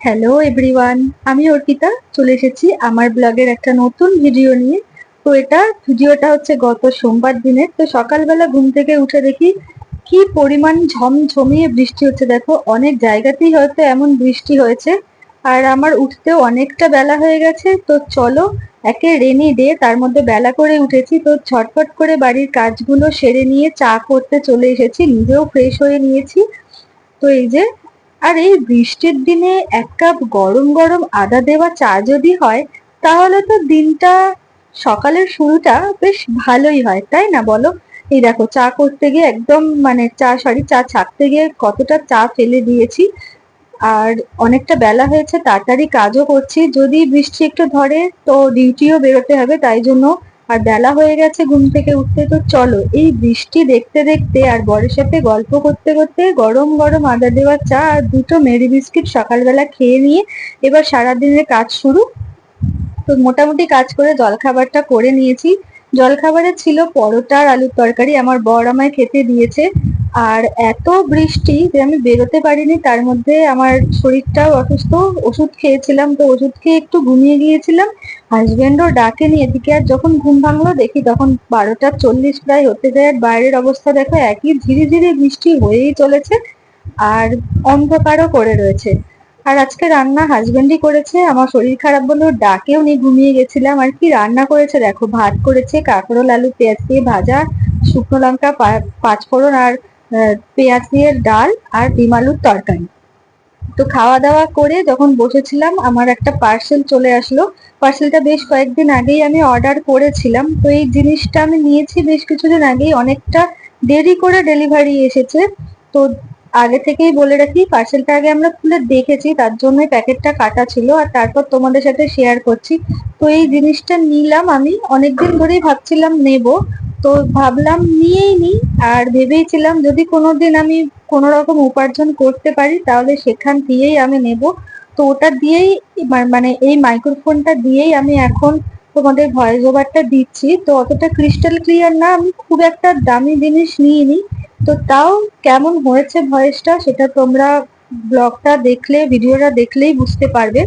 Hello everyone আমি অর্পিতা, চলে এসেছি আমার ব্লগের একটা নতুন ভিডিও নিয়ে। তো এটা ভিডিওটা হচ্ছে গত সোমবার দিনের তো সকালবেলা ঘুম থেকে উঠে দেখি কি পরিমাণ ঝমঝমিয়ে বৃষ্টি হচ্ছে। দেখো, অনেক জায়গাতেই হয়তো এমন বৃষ্টি হয়েছে। আর আমার উঠতেও অনেকটা বেলা হয়ে গেছে। তো চলো, একে রেনি ডে তার মধ্যে বেলা করে উঠেছি। তো ছটফট করে বাড়ির কাজগুলো সেরে নিয়ে চা করতে চলে এসেছি। নিজেও ফ্রেশ হয়ে নিয়েছি। তো এই যে আর এই বৃষ্টির দিনে এক কাপ গরম গরম আদা দেওয়া চা যদি হয়, তাহলে তো দিনটা, সকালের শুরুটা বেশ ভালোই হয়, তাই না বলো? এই দেখো, চা করতে গিয়ে একদম মানে চা সরি চা ছাকতে গিয়ে কতটা চা ফেলে দিয়েছি। আর অনেকটা বেলা হয়েছে, তাড়াতাড়ি কাজও করছি। যদি বৃষ্টি একটু ধরে, তো ডিউটিও বেরোতে হবে, তাই জন্য আর বেলা হয়ে গেছে ঘুম থেকে উঠতে, তো চলো এই বৃষ্টি দেখতে দেখতে আর বরের সাথে গল্প করতে করতে গরম গরম আদা দেওয়া চা আর দুটো মেরি বিস্কিট সকালবেলা খেয়ে নিয়ে এবার সারাদিনের কাজ শুরু। তো মোটামুটি কাজ করে জলখাবারটা করে নিয়েছি। জলখাবারে ছিল পরোটা আর আলুর তরকারি, আমার বর আমায় খেতে দিয়েছে। আর এত বৃষ্টি যে আমি বেরোতে পারিনি, তার মধ্যে আমার শরীরটাও অসুস্থ। ওষুধ খেয়েছিলাম তো ওষুধ খেয়ে একটু ঘুমিয়ে গিয়েছিলাম। হাজবেন্ডও ডাকেনি, এদিকে আর যখন ঘুম ভাঙলো দেখি তখন বারোটা চল্লিশ প্রায় হতে যায়। বাইরের অবস্থা দেখো, একই ধীরে ধীরে বৃষ্টি হয়েই চলেছে আর অন্ধকারও করে রয়েছে। আর আজকে রান্না হাজবেন্ডই করেছে, আমার শরীর খারাপ বলে ওর ডাকেও নিয়ে ঘুমিয়ে গেছিলাম। আর কি রান্না করেছে দেখো, ভাত করেছে কাঁকরোল আলু, পেঁয়াজ দিয়ে ভাজা, শুকনো লঙ্কা পাঁচফোড়ন আর পেঁয়াজ দিয়ে ডাল আর ডিম আলুর তরকারি। তো খাওয়া দাওয়া করে যখন বসেছিলাম, আমার একটা পার্সেল চলে আসলো। পার্সেলটা বেশ কয়েকদিন আগেই আমি অর্ডার করেছিলাম। তো এই জিনিসটা আমি নিয়েছি বেশ কিছুদিন আগেই। অনেকটা দেরি করে ডেলিভারি এসেছে। তো আগে থেকেই বলে রাখি পার্সেলটা আগে আমরা খুলে দেখেছি, তার জন্য প্যাকেটটা কাটা ছিল। আর তারপর তোমাদের সাথে শেয়ার করছি। তো এই জিনিসটা নিলাম আমি। অনেকদিন ধরেই ভাবছিলাম নেব। তো ভাবলাম নিয়েই নি আর ভেবেইছিলাম যদি কোনোদিন আমি কোনো রকম উপার্জন করতে পারি, তাহলে সেখান দিয়েই আমি নেব। তো ওটা দিয়েই মানে এই মাইক্রোফোনটা দিয়েই আমি এখন তোমাদের ভয়েস ওভারটা দিচ্ছি। তো অতটা ক্রিস্টাল ক্লিয়ার না, আমি খুব একটা দামি জিনিস নিইনি। তো তাও কেমন হয়েছে ভয়েসটা সেটা তোমরা ব্লগটা দেখলে ভিডিওটা দেখলেই বুঝতে পারবে।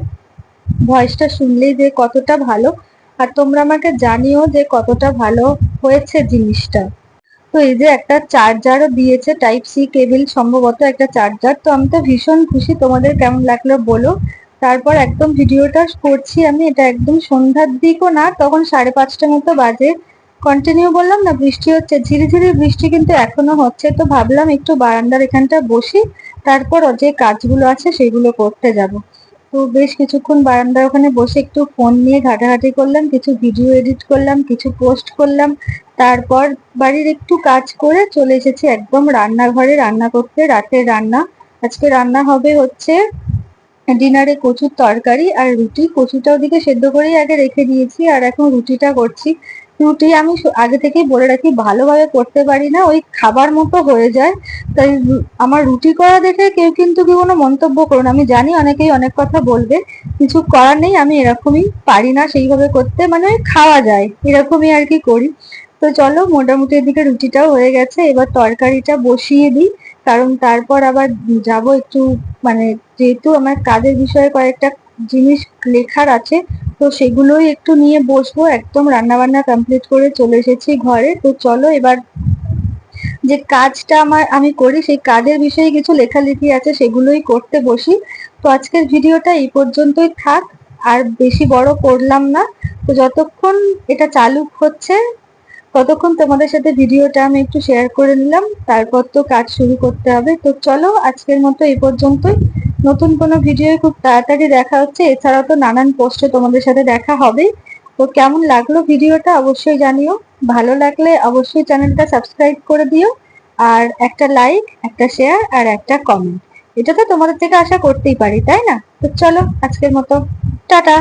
ভয়েসটা শুনলেই যে কতটা ভালো। আর তোমরা আমাকে জানিও যে কতটা ভালো হয়েছে জিনিসটা। তো এই যে একটা চার্জারও দিয়েছে টাইপ সি কেবিল, সম্ভবত একটা চার্জার। তো আমি তো ভীষণ খুশি তোমাদের কেমন লাগল বলো। তারপর একদম ভিডিওটা করছি আমি, এটা একদম সন্ধ্যার দিকও না, তখন সাড়ে পাঁচটা মতো বাজে। কন্টিনিউ বললাম না, বৃষ্টি হচ্ছে, ঝিরি ঝিরি বৃষ্টি কিন্তু এখনও হচ্ছে। তো ভাবলাম একটু বারান্দার এখানটা বসি, তারপর যে কাজগুলো আছে সেগুলো করতে যাব। তো বেশ কিছুক্ষণ বারান্দার ওখানে বসে একটু ফোন নিয়ে ঘাটাঘাটি করলাম, কিছু ভিডিও এডিট করলাম, কিছু পোস্ট করলাম, তারপর বাড়ির একটু কাজ করে চলে এসেছি একদম রান্নাঘরে, রান্না করতে রাতের রান্না। আজকে রান্না হবে হচ্ছে ডিনারে কচুর তরকারি আর রুটি। কচুটা ওদিকে সেদ্ধ করেই আগে রেখে দিয়েছি আর এখন রুটিটা করছি। রুটি আমি আগে থেকেই বলে রাখি, ভালোভাবে করতে পারি না, ওই খাবার মতো হয়ে যায়। তাই আমার রুটি করা দেখে কেউ কিন্তু কি কোনো মন্তব্য করুন। আমি জানি অনেকেই অনেক কথা বলবে, কিছু করার নেই, আমি এরকমই পারি না সেইভাবে করতে মানে খাওয়া যায়, এরকমই আর কি করি। তো চলো, মোটামুটি এদিকে রুটিটাও হয়ে গেছে, এবার তরকারিটা বসিয়ে দিই, কারণ তারপর আবার যাব একটু মানে যেহেতু আমার কাজের বিষয়ে কয়েকটা জিনিস লেখার আছে, তো সেগুলোই একটু নিয়ে বসবো। একদম রান্না বান্না কমপ্লিট করে চলে এসেছি ঘরে। তো চলো এবার যে কাজটা আমার, আমি করি, সেই কাজের বিষয়ে কিছু লেখালেখি আছে, সেগুলোই করতে বসি। তো আজকের ভিডিওটা এই পর্যন্তই থাক, আর বেশি বড় করলাম না। তো যতক্ষণ এটা চালু হচ্ছে, ততক্ষণ তোমাদের সাথে ভিডিওটা আমি একটু শেয়ার করে নিলাম। তারপর তো কাজ শুরু করতে হবে। তো চলো আজকের মতো এই পর্যন্তই। নতুন কোনো ভিডিও খুব তাড়াতাড়ি দেখা হচ্ছে। এছাড়াও তো নানান পোস্টে তোমাদের সাথে দেখা হবে। তো কেমন লাগল ভিডিওটা অবশ্যই জানিও। ভালো লাগলে অবশ্যই চ্যানেলটা সাবস্ক্রাইব করে দিও। আর একটা লাইক একটা শেয়ার আর একটা কমেন্ট এটা তো তোমাদের থেকে আশা করতেই পারি, তাই না? তো চলো আজকের মতো। টাটা!